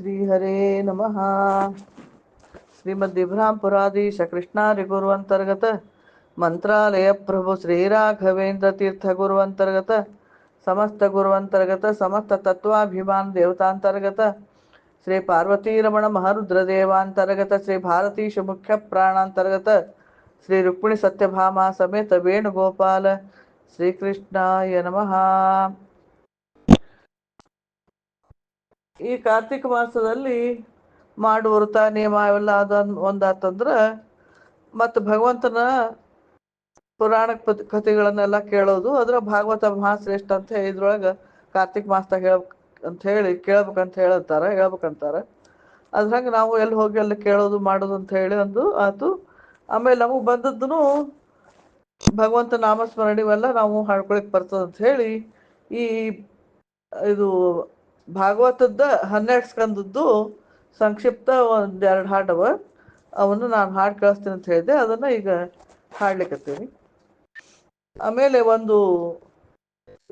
श्रीहरे नमः श्रीमद्विभ्रामपुराधीश कृष्णारिगुरुवन्तर्गत मंत्रालय प्रभु श्री राघवेंद्र तीर्थ गुरुवंतर्गत समस्त गुरुवंतर्गत समस्त तत्वाभिमान देवतांतर्गत ಈ ಕಾರ್ತಿಕ ಮಾಸದಲ್ಲಿ ಮಾಡುವ ವೃತ ನಿಯಮ ಎಲ್ಲ ಅದ ಒಂದಾತಂದ್ರ ಮತ್ತು ಭಗವಂತನ ಪುರಾಣ ಕಥೆಗಳನ್ನೆಲ್ಲ ಕೇಳೋದು, ಅದ್ರ ಭಾಗವತ ಮಹಾಶ್ರೇಷ್ಠ ಅಂತ ಇದ್ರೊಳಗೆ ಕಾರ್ತಿಕ್ ಮಾಸದಾಗ ಹೇಳ್ಬೇಕು ಅಂತ ಹೇಳಿ ಕೇಳ್ಬೇಕಂತ ಹೇಳ್ತಾರ, ಹೇಳ್ಬೇಕಂತಾರ. ಅದ್ರಂಗ ನಾವು ಎಲ್ಲಿ ಹೋಗಿ ಅಲ್ಲಿ ಕೇಳೋದು ಮಾಡೋದು ಅಂತ ಹೇಳಿ ಒಂದು ಆತು. ಆಮೇಲೆ ನಮಗೆ ಬಂದದ್ದು ಭಗವಂತ ನಾಮಸ್ಮರಣೆ ಇವೆಲ್ಲ ನಾವು ಹಾಡ್ಕೊಳಕ್ ಬರ್ತದ ಅಂತ ಹೇಳಿ ಈ ಇದು ಭಾಗವತದ ಹನ್ನೆರಡು ಸ್ಕಂದದ್ದು ಸಂಕ್ಷಿಪ್ತ ಒಂದ್ ಎರಡು ಅವ. ಅವನ್ನು ನಾನು ಹಾಡು ಕಳಿಸ್ತೀನಿ ಅಂತ ಹೇಳಿದೆ ಅದನ್ನ ಈಗ ಹಾಡ್ಲಿಕ್ಕತ್ತೀನಿ ಆಮೇಲೆ ಒಂದು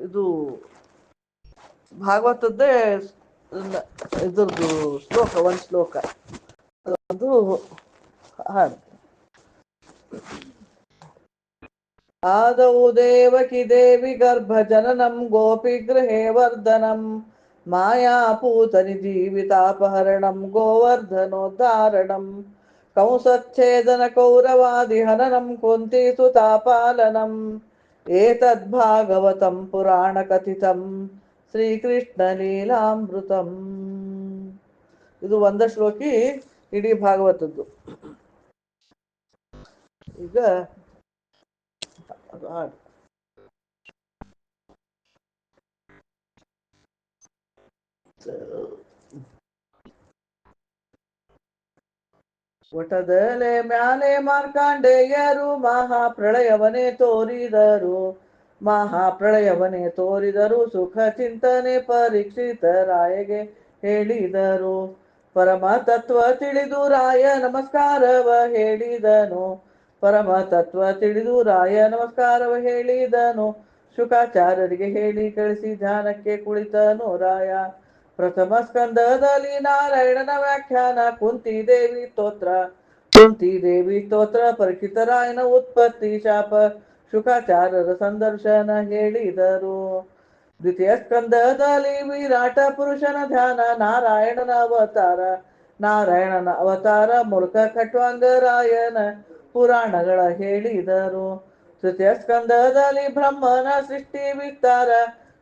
ಇದು ಭಾಗವತದ್ದೇ ಇದ್ರದ್ದು ಶ್ಲೋಕ, ಒಂದು ಶ್ಲೋಕ. ಆದೌ ದೇವಕಿ ದೇವಿ ಗರ್ಭ ಜನನಂ ಗೋಪಿ ಗೃಹೇ ವರ್ಧನಂ ಮಾಯಾಪೂತನಿ ಜೀವಿತಾಪಹರಣಂ ಗೋವರ್ಧನೋದ್ಧಾರಣಂ ಕಂಸಚ್ಛೇದನ ಕೌರವಾದಿ ಹನನಂ ಕುಂತಿ ಸುತಾಪಾಲನಂ ಏತದ್ಭಾಗವತಂ ಪುರಾಣ ಕಥಿತಂ ಶ್ರೀಕೃಷ್ಣ ಲೀಲಾಮೃತಂ ಇದು ಒಂದ ಶ್ಲೋಕಿ, ಇಡೀ ಭಾಗವತದ್ದು. ಈಗ ಒಟದಲೆ ಮ್ಯಾಲೆ ಮಾರ್ಕಾಂಡೇಯರು ಮಹಾಪ್ರಳಯವನೇ ತೋರಿದರು. ಮಹಾಪ್ರಳಯವನೇ ತೋರಿದರು, ಸುಖ ಚಿಂತನೆ ಪರೀಕ್ಷಿತ ರಾಯಗೆ ಹೇಳಿದರು. ಪರಮ ತತ್ವ ತಿಳಿದು ರಾಯ ನಮಸ್ಕಾರವ ಹೇಳಿದನು. ಪರಮ ತತ್ವ ತಿಳಿದು ರಾಯ ನಮಸ್ಕಾರವ ಹೇಳಿದನು. ಶುಕಾಚಾರ್ಯರಿಗೆ ಹೇಳಿ ಕಳಿಸಿ ಧ್ಯಾನಕ್ಕೆ ಕುಳಿತನು ರಾಯ. ಪ್ರಥಮ ಸ್ಕಂದದಲ್ಲಿ ನಾರಾಯಣನ ವ್ಯಾಖ್ಯಾನ, ಕುಂತಿ ದೇವಿ ಸ್ತೋತ್ರ. ಕುಂತಿ ದೇವಿ ಸ್ತೋತ್ರ ಪರಿಚಿತರಾಯನ ಉತ್ಪತ್ತಿ ಶಾಪ ಶುಕಾಚಾರ್ಯರ ಸಂದರ್ಶನ ಹೇಳಿದರು. ದ್ವಿತೀಯ ಸ್ಕಂದದಲ್ಲಿ ವಿರಾಟ ಪುರುಷನ ಧ್ಯಾನ, ನಾರಾಯಣನ ಅವತಾರ. ನಾರಾಯಣನ ಅವತಾರ ಮೂಲಕ ಕಟ್ವಾಂಗರಾಯನ ಪುರಾಣಗಳ ಹೇಳಿದರು. ತೃತೀಯ ಸ್ಕಂದದಲ್ಲಿ ಬ್ರಹ್ಮನ ಸೃಷ್ಟಿ ವಿಸ್ತಾರ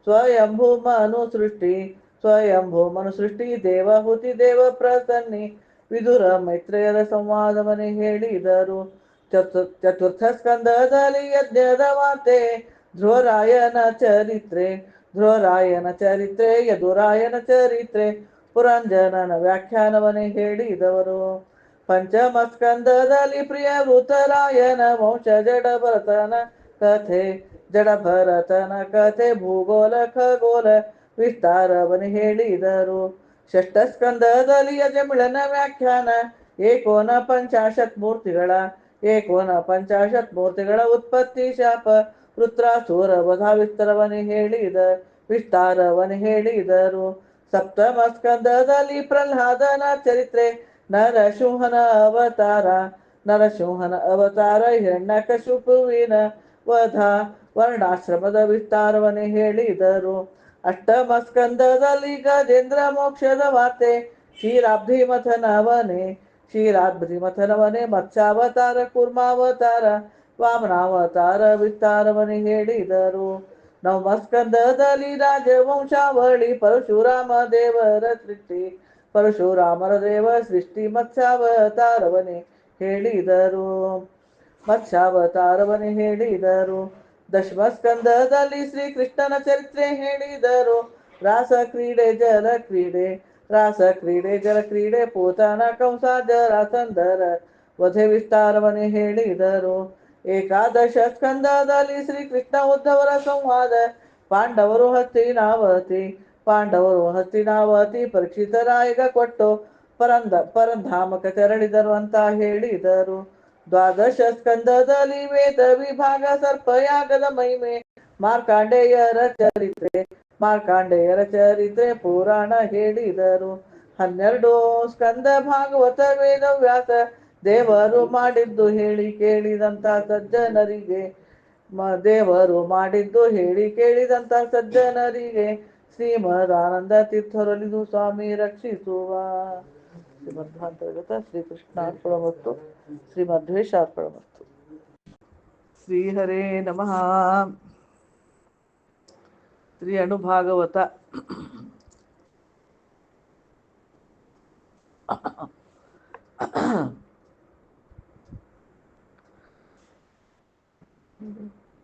ಸ್ವಯಂಭೂಮನು ಸೃಷ್ಟಿ. ಸ್ವಯಂಭೂ ಭೂಮನು ಸೃಷ್ಟಿ ದೇವಹುತಿ ದೇವ ಪ್ರಸನ್ನಿ. ವಿದುರ ಮೈತ್ರೇಯರ ಸಂವಾದವನ್ನು ಹೇಳಿದರು. ಚತು ಚತುರ್ಥ ಸ್ಕಂದದಲ್ಲಿ ಯಜ್ಞದ ಮಾತೆ ಧ್ರುವರಾಯನ ಚರಿತ್ರೆ. ಧ್ರುವರಾಯನ ಚರಿತ್ರೆ, ಯದುರಾಯನ ಚರಿತ್ರೆ. ಪುರಂಜನನ ವ್ಯಾಖ್ಯಾನವನ್ನೇ ಹೇಳಿದವರು. ಪಂಚಮ ಸ್ಕಂದದಲ್ಲಿ ಪ್ರಿಯ ವೃತರಾಯನ ವಂಶ, ಜಡಭರತನ ಕಥೆ. ಜಡಭರತನ ಕಥೆ ಭೂಗೋಲ ಖಗೋಲ ವಿಸ್ತಾರವನ್ನೇ ಹೇಳಿದರು. ಷಷ್ಠ ಸ್ಕಂದದಲ್ಲಿ ಯಜಮಿಳನ ವ್ಯಾಖ್ಯಾನ, ಏಕೋನ ಪಂಚಾಶತ್ ಮೂರ್ತಿಗಳ, ಏಕೋನ ಪಂಚಾಶತ್ ಮೂರ್ತಿಗಳ ಉತ್ಪತ್ತಿ ಶಾಪ. ರುದ್ರಾಸೂರ ವಧ ವಿಸ್ತಾರವನ್ನು ಹೇಳಿದ ವಿಸ್ತಾರವನ್ನು ಹೇಳಿದರು. ಸಪ್ತಮ ಸ್ಕಂದದಲ್ಲಿ ಪ್ರಹ್ಲಾದನ ಚರಿತ್ರೆ, ನರಸಿಂಹನ ಅವತಾರ ನರಸಿಂಹನ ಅವತಾರ, ಹಿರಣ್ಯಕಶಿಪುವಿನ ವಧ, ವರ್ಣಾಶ್ರಮದ ವಿಸ್ತಾರವನ್ನು ಹೇಳಿದರು. ಅಷ್ಟಮ ಸ್ಕಂದದಲ್ಲಿ ಗಜೇಂದ್ರ ಮೋಕ್ಷದ ವಾರ್ತೆ. ಕ್ಷೀರಾಬ್ಧಿ ಮಥನವನೇ ಕ್ಷೀರಾಬ್ಧಿ ಮಥನವನೇ ಮತ್ಸ್ಯಾವತಾರ, ಕುರ್ಮಾವತಾರ, ವಾಮನಾವತಾರ ವಿಸ್ತಾರವನ್ನೇ ಹೇಳಿದರು. ನವಮಸ್ಕಂದದಲ್ಲಿ ರಾಜವಂಶಾವಳಿ, ಪರಶುರಾಮ ದೇವರ ಸೃಷ್ಟಿ. ಪರಶುರಾಮರ ದೇವ ಸೃಷ್ಟಿ ಮತ್ಸ್ಯಾವತಾರವನೇ ಹೇಳಿದರು. ಮತ್ಸ್ಯಾವತಾರವನೇ ಹೇಳಿದರು. ದಶಮ ಸ್ಕಂದದಲ್ಲಿ ಶ್ರೀಕೃಷ್ಣನ ಚರಿತ್ರೆ ಹೇಳಿದರು. ರಾಸ ಕ್ರೀಡೆ, ಜಲ ಕ್ರೀಡೆ, ರಾಸ ಕ್ರೀಡೆ, ಜಲ ಕ್ರೀಡೆ, ಪೂತನ ಕಂಸ ಜರಾಸಂಧರ ವಧೆ ವಿಸ್ತಾರವನ್ನೇ ಹೇಳಿದರು. ಏಕಾದಶ ಸ್ಕಂದದಲ್ಲಿ ಶ್ರೀ ಕೃಷ್ಣ ಉದ್ದವರ ಸಂವಾದ, ಪಾಂಡವರು ಹಸ್ತಿನಾವತಿ ಪಾಂಡವರು ಹಸ್ತಿನಾವತಿ ಪರೀಕ್ಷಿತರಾಯಗ ಕೊಟ್ಟು ಪರಂದ, ಪರಂಧಾಮಕ ತೆರಳಿದರು ಅಂತ ಹೇಳಿದರು. ದ್ವಾದಶ ಸ್ಕಂದದಲ್ಲಿ ವೇದ ವಿಭಾಗ ಸರ್ಪಯಾಗದ ಮಹಿಮೆ. ಮಾರ್ಕಾಂಡೇಯರ ಚರಿತ್ರೆ ಮಾರ್ಕಾಂಡೇಯರ ಚರಿತ್ರೆ ಪುರಾಣ ಹೇಳಿದರು. ಹನ್ನೆರಡು ಸ್ಕಂದ ಭಾಗವತ ವೇದವ್ಯಾಸ ದೇವರು ಮಾಡಿದ್ದು ಹೇಳಿ ಕೇಳಿದಂತ ಸಜ್ಜನರಿಗೆ. ದೇವರು ಮಾಡಿದ್ದು ಹೇಳಿ ಕೇಳಿದಂತ ಸಜ್ಜನರಿಗೆ. ಶ್ರೀಮದಾನಂದ ತೀರ್ಥರೊಲಿದು ಸ್ವಾಮಿ ರಕ್ಷಿಸುವ. ಶ್ರೀಮಧ್ವಾಂತರ್ಗತ ಶ್ರೀಕೃಷ್ಣಾರ್ಪಣ ಮತ್ತು ಶ್ರೀಮಧ್ವೇಶಾರ್ಪಣ ಮತ್ತು ಶ್ರೀಹರೇ ನಮಃ ಶ್ರೀ ಅನುಭಾಗವತ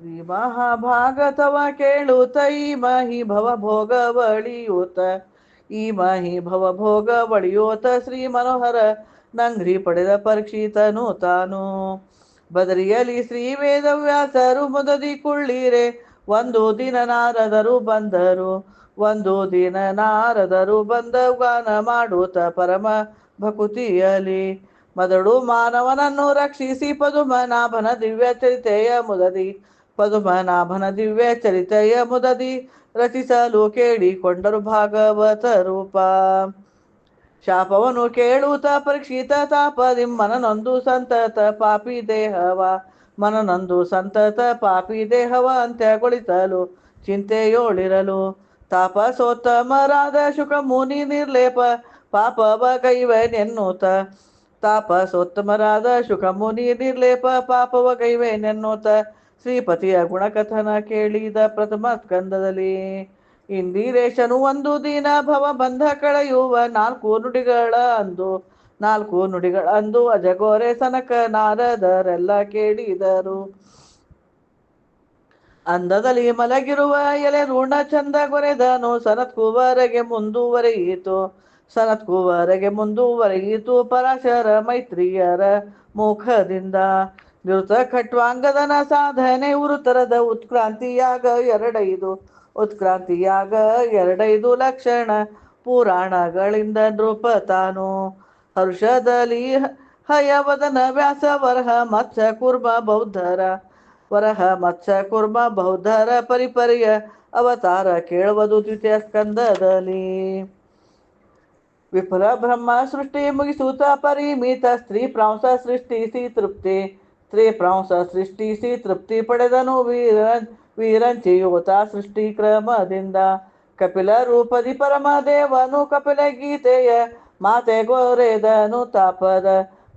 ಶ್ರೀ ಮಹಾಭಾಗತವ ಕೇಳುತ್ತ ಈ ಮಹಿ ಭವ ಭೋಗ ಬಳಿಯೂತ ಈ ಮಹಿ ಭವ ಭೋಗ ಬಳಿಯೋತ ಶ್ರೀ ಮನೋಹರ ನಂಗ್ರಿ ಪಡೆದ ಪರೀಕ್ಷಿತನು ತಾನು. ಬದರಿಯಲ್ಲಿ ಶ್ರೀ ವೇದವ್ಯಾಸರು ಮುದದಿ ಕುಳ್ಳಿರೆ, ಒಂದು ದಿನ ನಾರದರು ಬಂದರು, ಒಂದು ದಿನ ನಾರದರು ಬಂದ ಗಾನ ಮಾಡುತ್ತ ಪರಮ ಭಕುತಿಯಲಿ. ಮೊದಲು ಮಾನವನನ್ನು ರಕ್ಷಿಸಿ ಪದುಮನಾಭನ ದಿವ್ಯ ಚರಿತೆಯ ಮುದದಿ ಪದುಮನಾಭನ ದಿವ್ಯ ಚರಿತೆಯ ಮುದದಿ, ರಚಿಸಲು ಕೇಳಿಕೊಂಡರು ಭಾಗವತ ರೂಪ. ಶಾಪವನ್ನು ಕೇಳುತ್ತ ಪರೀಕ್ಷಿತ ತಾಪದಿ ಮನನೊಂದು ಸಂತತ ಪಾಪಿ ದೇಹವ. ಮನನೊಂದು ಸಂತತ ಪಾಪಿ ದೇಹವ ಅಂತ್ಯಗೊಳಿಸಲು ಚಿಂತೆಯೋಳಿರಲು. ತಾಪಸೋತ್ತಮರಾದ ಶುಕ ಮುನಿ ನಿರ್ಲೇಪ ಪಾಪವ ತಾಪ ತಾಪಸೋತ್ತಮರಾದ ಶುಕ ಮುನಿ ನಿರ್ಲೇಪ ಪಾಪವ ಕೈವೆನೆನ್ನುತ ಶ್ರೀಪತಿಯ ಗುಣಕಥನ ಕೇಳಿದ ಪ್ರಥಮ ಸ್ಕಂದದಲ್ಲಿ. ಇಂದಿರೇಶನು ಒಂದು ದಿನ, ಭವ ಬಂಧ ಕಳೆಯುವ ನಾಲ್ಕು ನುಡಿಗಳ ಅಂದು, ನಾಲ್ಕು ನುಡಿಗಳ ಅಂದು ಅಜಗೋರೆ ಸನಕ ನಾರದರೆಲ್ಲ ಕೇಳಿದರು. ಅಂದದಲ್ಲಿ ಮಲಗಿರುವ ಎಲೆ ಋಣ ಚಂದ ಕೊರೆದನು ಸನತ್ ಕುವರೆಗೆ ಮುಂದುವರೆಯಿತು. ಸನತ್ ಕುವರೆಗೆ ಮುಂದುವರೆಯಿತು ಪರಾಶರ ಮೈತ್ರಿಯರ ಮುಖದಿಂದ. ನಿರುತ ಖಟ್ವಾಂಗದನ ಸಾಧನೆ, ಉರುತರದ ಉತ್ಕ್ರಾಂತಿಯಾಗ ಎರಡೈದು. ಉತ್ಕ್ರಾಂತಿಯಾಗ ಎರಡೈದು ಲಕ್ಷಣ ಪುರಾಣಗಳಿಂದ ನೃಪ ತಾನು ಹರ್ಷದಲ್ಲಿ ಹಯವದನ ವ್ಯಾಸ ವರಹ ಮತ್ಸ ಕುರ್ಮ ಬೌದ್ಧರ, ವರಹ ಮತ್ಸ ಕುರ್ಮ ಬೌದ್ಧರ ಪರಿಪರಿಯ ಅವತಾರ ಕೇಳುವುದು ದ್ವಿತೀಯ ಸ್ಕಂದದಲ್ಲಿ. ವಿಫಲ ಬ್ರಹ್ಮ ಸೃಷ್ಟಿ ಮುಗಿಸುತ್ತ ಪರಿಮಿತ, ಸ್ತ್ರೀ ಪ್ರಾಂಸ ಸೃಷ್ಟಿಸಿ ತೃಪ್ತಿ. ಸ್ತ್ರೀ ಪ್ರಾಂಸ ಸೃಷ್ಟಿಸಿ ತೃಪ್ತಿ ಪಡೆದನು ವೀರ ವೀರಂಚಿಯೋತ ಸೃಷ್ಟಿ ಕ್ರಮದಿಂದ. ಕಪಿಲ ರೂಪದಿ ಪರಮ ದೇವನು ಕಪಿಲ ಗೀತೆಯ ಮಾತೆ ಗೊರೆದನು ತಾಪದ,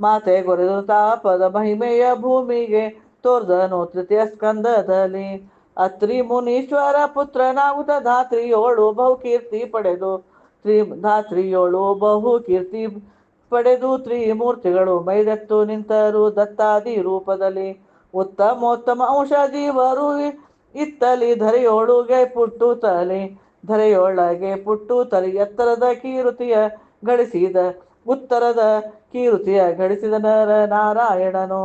ಮಾತೆ ಗೊರೆದು ತಾಪದ ಮಹಿಮೆಯ ಭೂಮಿಗೆ ತೋರ್ದನು ತೃತೀಯ ಸ್ಕಂದದಲ್ಲಿ. ಅತ್ರಿ ಮುನೀಶ್ವರ ಪುತ್ರನಾಗುತ್ತ ಧಾತ್ರಿಯೋಳು ಬಹುಕೀರ್ತಿ ಪಡೆದು ತ್ರಿ ಧಾತ್ರಿಯೋಳು ಬಹು ಕೀರ್ತಿ ಪಡೆದು ತ್ರಿಮೂರ್ತಿಗಳು ಮೈದೆತ್ತು ನಿಂತರು ದತ್ತಾದಿ ರೂಪದಲ್ಲಿ ಉತ್ತಮೋತ್ತಮ ಔಷಧಿ ಬರು ಇತ್ತಲಿ ಧರೆಯೋಳುಗೆ ಪುಟ್ಟು ತಲೆ, ಧರೆಯೊಳಗೆ ಪುಟ್ಟು ತಲೆ, ಎತ್ತರದ ಕೀರುತಿಯ ಗಳಿಸಿದ, ಉತ್ತರದ ಕೀರುತಿಯ ಗಳಿಸಿದ ನರ ನಾರಾಯಣನು.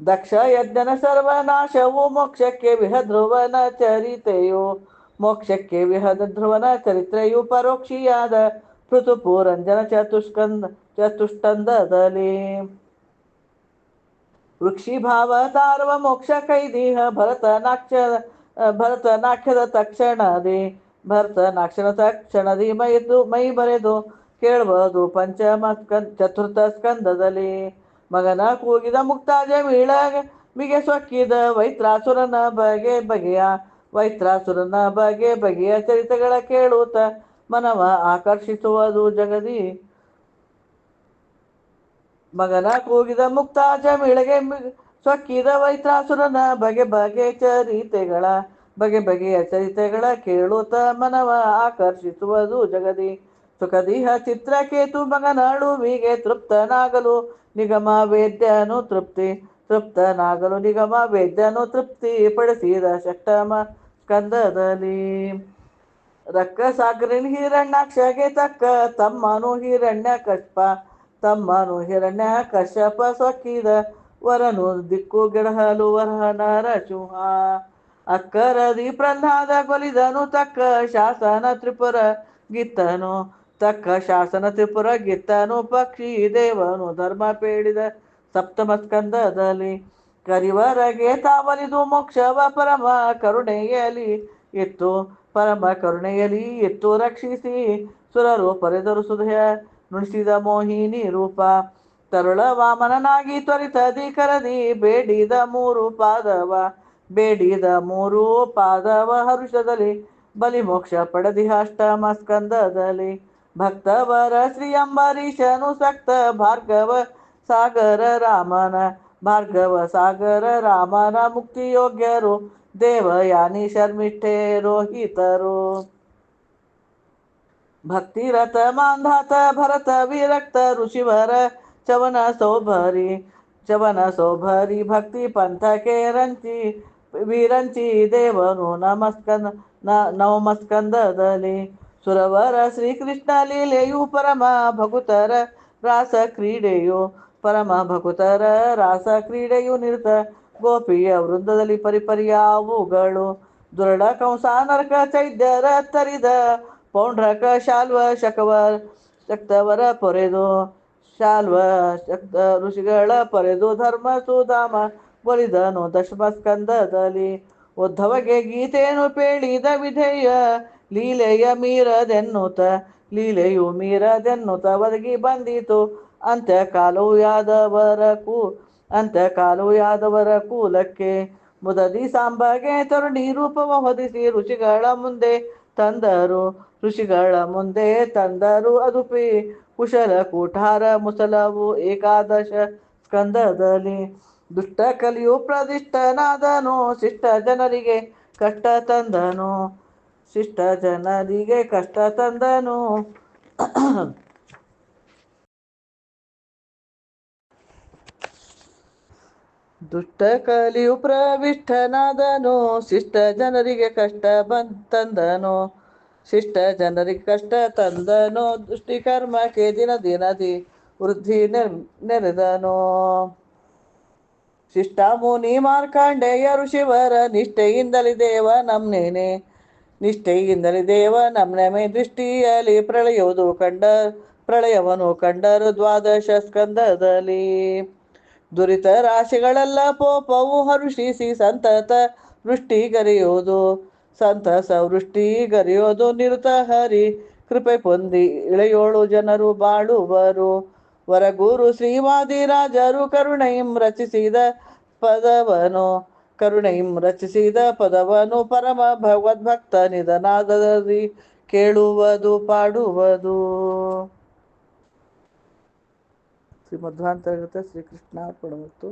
ದಕ್ಷ ಯಜ್ಞನ ಸರ್ವನಾಶವು ಮೋಕ್ಷಕ್ಕೆ ವಿಹಧ್ರುವನ ಚರಿತೆಯು, ಮೋಕ್ಷಕ್ಕೆ ವಿಹದ ಧ್ರುವನ ಚರಿತ್ರೆಯು ಪರೋಕ್ಷಿಯಾದ ಪೃಥುಪೂರಂಜನ ಚತುಷ್ಕಂದ ಚತುಷ್ಟಂದದಲ್ಲಿ ವೃಕ್ಷಿಭಾವ ತಾರವ ಮೋಕ್ಷ ಕೈದಿಹ ಭರತನಾಕ್ಷ ಭರತನಾಕ್ಷದ ತಕ್ಷಣದಿ ಭರತನಾಕ್ಷನ ತಕ್ಷಣದಿ ಮೈದು ಮೈ ಬರೆದು ಕೇಳುವುದು ಪಂಚಮ ಸ್ಕಂದ ಚತುರ್ಥ ಸ್ಕಂದದಲ್ಲಿ ಮಗನ ಕೂಗಿದ ಮುಕ್ತಾಜ ಮೀಳ ಮಿಗೆ ಸೊಕ್ಕಿದ ವೈತ್ರಾಸುರನ ಬಗೆ ಬಗೆಯ ವೈತ್ರಾಸುರನ ಬಗೆ ಬಗೆಯ ಚರಿತೆಗಳ ಕೇಳುತ್ತ ಮನವ ಆಕರ್ಷಿಸುವುದು ಜಗದಿ. ಮಗನ ಕೂಗಿದ ಮುಕ್ತಾಜ ಮಿಳಗೆ ಸೊಕ್ಕಿದ ವೈತ್ರಾಸುರನ ಬಗೆ ಬಗೆ ಚರಿತೆಗಳ, ಬಗೆ ಬಗೆಯ ಚರಿತೆಗಳ ಕೇಳುತ್ತ ಮನವ ಆಕರ್ಷಿಸುವುದು ಜಗದಿ. ಸುಖದಿಹ ಚಿತ್ರಕೇತು ಮಗನಳುವಿಗೆ ತೃಪ್ತನಾಗಲು ನಿಗಮ ವೇದ್ಯನು ತೃಪ್ತಿ. ತೃಪ್ತನಾಗಲು ನಿಗಮ ವೇದ್ಯನು ತೃಪ್ತಿ ಪಡಿಸಿದ ಶಕ್ತಮ ಸ್ಕಂದದಲ್ಲಿ. ರಕ್ಕಸಾಗ್ರಿನ್ ಹಿರಣ್ಯಾಕ್ಷಗೆ ತಕ್ಕ, ತಮ್ಮನು ಹಿರಣ್ಯ ಕಶ್ಪ ತಮ್ಮನು ಹಿರಣ್ಯ ಕಶ್ಯಪ ಸೊಕ್ಕಿದ ವರನು ದಿಕ್ಕು ಗಿಡಹಲು ವರಹ ಚುಹ ಅಕ್ಕರದಿ ಪ್ರಹ್ಲಾದ ಕೊಲಿದನು ತಕ್ಕ, ಶಾಸನ ತ್ರಿಪುರ ಗಿತ್ತನು ತಕ್ಕ, ಶಾಸನ ತ್ರಿಪುರ ಗಿತ್ತನು ಪಕ್ಷಿ ದೇವನು ಧರ್ಮ ಪೇಡಿದ ಸಪ್ತಮ ಸ್ಕಂದದಲ್ಲಿ. ಕರಿವರಗೆ ತಾವಲಿದು ಮೋಕ್ಷವ ಪರಮ ಕರುಣೆಯಲಿ ಇತ್ತು. ಪರಮ ಕರುಣೆಯಲಿ ಎತ್ತು ರಕ್ಷಿಸಿ, ಸುರರು ಪರೆದರು ಸುಧಯ ನುಡಿಸಿದ ಮೋಹಿನಿ ರೂಪ. ತರುಳ ವಾಮನನಾಗಿ ತ್ವರಿತದಿ ಕರದಿ ಬೇಡಿದ ಮೂರು ಪಾದವ, ಬೇಡಿದ ಮೂರು ಪಾದವ ಹರುಷದಲ್ಲಿ, ಬಲಿ ಮೋಕ್ಷ ಪಡೆದಿ ಅಷ್ಟಮ ಸ್ಕಂದದಲ್ಲಿ. ಭಕ್ತವರ ಶ್ರೀ ಅಂಬರೀಶನು ಸಕ್ತ ಭಾರ್ಗವ ಸಾಗರ ರಾಮನ, ಭಾರ್ಗವ ಸಾಗರ ರಾಮನ ಮುಕ್ತಿ ಯೋಗ್ಯರು ದೇವಯಾನಿ ಶರ್ಮಿಷ್ಠೆ ರೋಹಿತರು. ಭಕ್ತಿರಥ ಮಾಂಧಾತ ಭರತ ವಿರಕ್ತ ಋಷಿವರ ಚವನ ಸೋಭರಿ ಚವನ ಸೋಭರಿ ಭಕ್ತಿ ಪಂಥಕ್ಕೆ ರಂಚಿ ವಿರಂಚಿ ದೇವನು ನಮಸ್ಕಂದ ನಮಸ್ಕಂದದಲ್ಲಿ ಸುರವರ ಶ್ರೀಕೃಷ್ಣ ಲೀಲೆಯು ಪರಮ ಭಕುತರ ರಾಸ ಕ್ರೀಡೆಯು, ಪರಮ ಭಕುತರ ರಾಸ ಕ್ರೀಡೆಯು ನಿರತ ಗೋಪಿಯ ವೃಂದದಲ್ಲಿ ಪರಿಪರ್ಯಾವುಗಳು. ದುರಡ ಕಂಸ ನರಕ ಚೈದ್ಯರ ತರಿದ ಪೌಂಡ್ರಕ ಶಾಲ್ವ ಶಕವ ಶಕ್ತವರ ಪೊರೆದು. ಶಾಲ್ವ ಶಕ್ತ ಋಷಿಗಳ ಪೊರೆದು ಧರ್ಮ ಸುಧಾಮ ಒಲಿದನು ದಶಮ ಸ್ಕಂದದಲ್ಲಿ. ಉದ್ಧವಗೆ ಗೀತೆಯನ್ನು ಪೇಳಿದ ವಿಧೇಯ ಲೀಲೆಯ ಮೀರದೆನ್ನುತ ಲೀಲೆಯು ಮೀರದೆನ್ನುತ ಒದಗಿ ಬಂದಿತು. ಅಂತ್ಯಕಾಲವು ಯಾದವರ ಕೂ ಅಂತ್ಯಕಾಲವು ಯಾದವರ ಕೂಲಕ್ಕೆ ಮುದದಿ ಸಾಂಬಗೆ ತರುಣಿ ರೂಪವ ಹೊದಿಸಿ ಋಷಿಗಳ ಮುಂದೆ ತಂದರು. ಋಷಿಗಳ ಮುಂದೆ ತಂದರು. ಅದುಪಿ ಕುಶಲ ಕೂಠಾರ ಮುಸಲವು ಏಕಾದಶ ಸ್ಕಂದದಲ್ಲಿ ದುಷ್ಟ ಕಲಿಯು ಪ್ರದಿಷ್ಟನಾದನು ಶಿಷ್ಟ ಜನರಿಗೆ ಕಷ್ಟ ತಂದನು. ಶಿಷ್ಟ ಜನರಿಗೆ ಕಷ್ಟ ತಂದನು. ದುಷ್ಟ ಕಲಿಯು ಪ್ರವಿಷ್ಠನಾದನು ಶಿಷ್ಟ ಜನರಿಗೆ ಕಷ್ಟ ಬಂದ್ ತಂದನು ಶಿಷ್ಟ ಜನರಿಗೆ ಕಷ್ಟ ತಂದನು ದುಷ್ಟಿ ಕರ್ಮಕ್ಕೆ ದಿನ ದಿನದಿ ವೃದ್ಧಿ ನೆರ್- ನೆರೆದನು. ಶಿಷ್ಟ ಮುನಿ ಮಾರ್ಕಾಂಡೆಯರು ಶಿವರ ನಿಷ್ಠೆಯಿಂದಲೇ ದೇವ ನಮ್ನೇನೆ. ನಿಷ್ಠೆಯಿಂದಲೇ ದೇವ ನಮ್ನೆಮೆ ದೃಷ್ಟಿಯಲ್ಲಿ ಪ್ರಳಯುವುದು ಕಂಡ, ಪ್ರಳಯವನು ಕಂಡರು ದ್ವಾದಶ ಸ್ಕಂದದಲ್ಲಿ. ದುರಿತ ರಾಶಿಗಳೆಲ್ಲ ಪೋಪವು ಹರುಷಿಸಿ ಸಂತತ ವೃಷ್ಟಿಗರೆಯೋದು ಸಂತಸ ವೃಷ್ಟಿಗರೆಯೋದು ನಿರುತ ಹರಿ. ಕೃಪೆ ಪೊಂದಿ ಇಳೆಯೋಳು ಜನರು ಬಾಳುವರು. ವರಗೂರು ಶ್ರೀವಾದಿರಾಜರು ಕರುಣೈಂ ರಚಿಸಿದ ಪದವನು. ಕರುಣೈಂ ರಚಿಸಿದ ಪದವನು ಪರಮ ಭಗವದ್ಭಕ್ತ ನಿಧನಾದರಿ. ಕೇಳುವುದು, ಪಾಡುವುದು. ಶ್ರೀಮಧ್ವಾಂತರ್ಗತ ಶ್ರೀಕೃಷ್ಣ ಕೊಡಮತ್ತು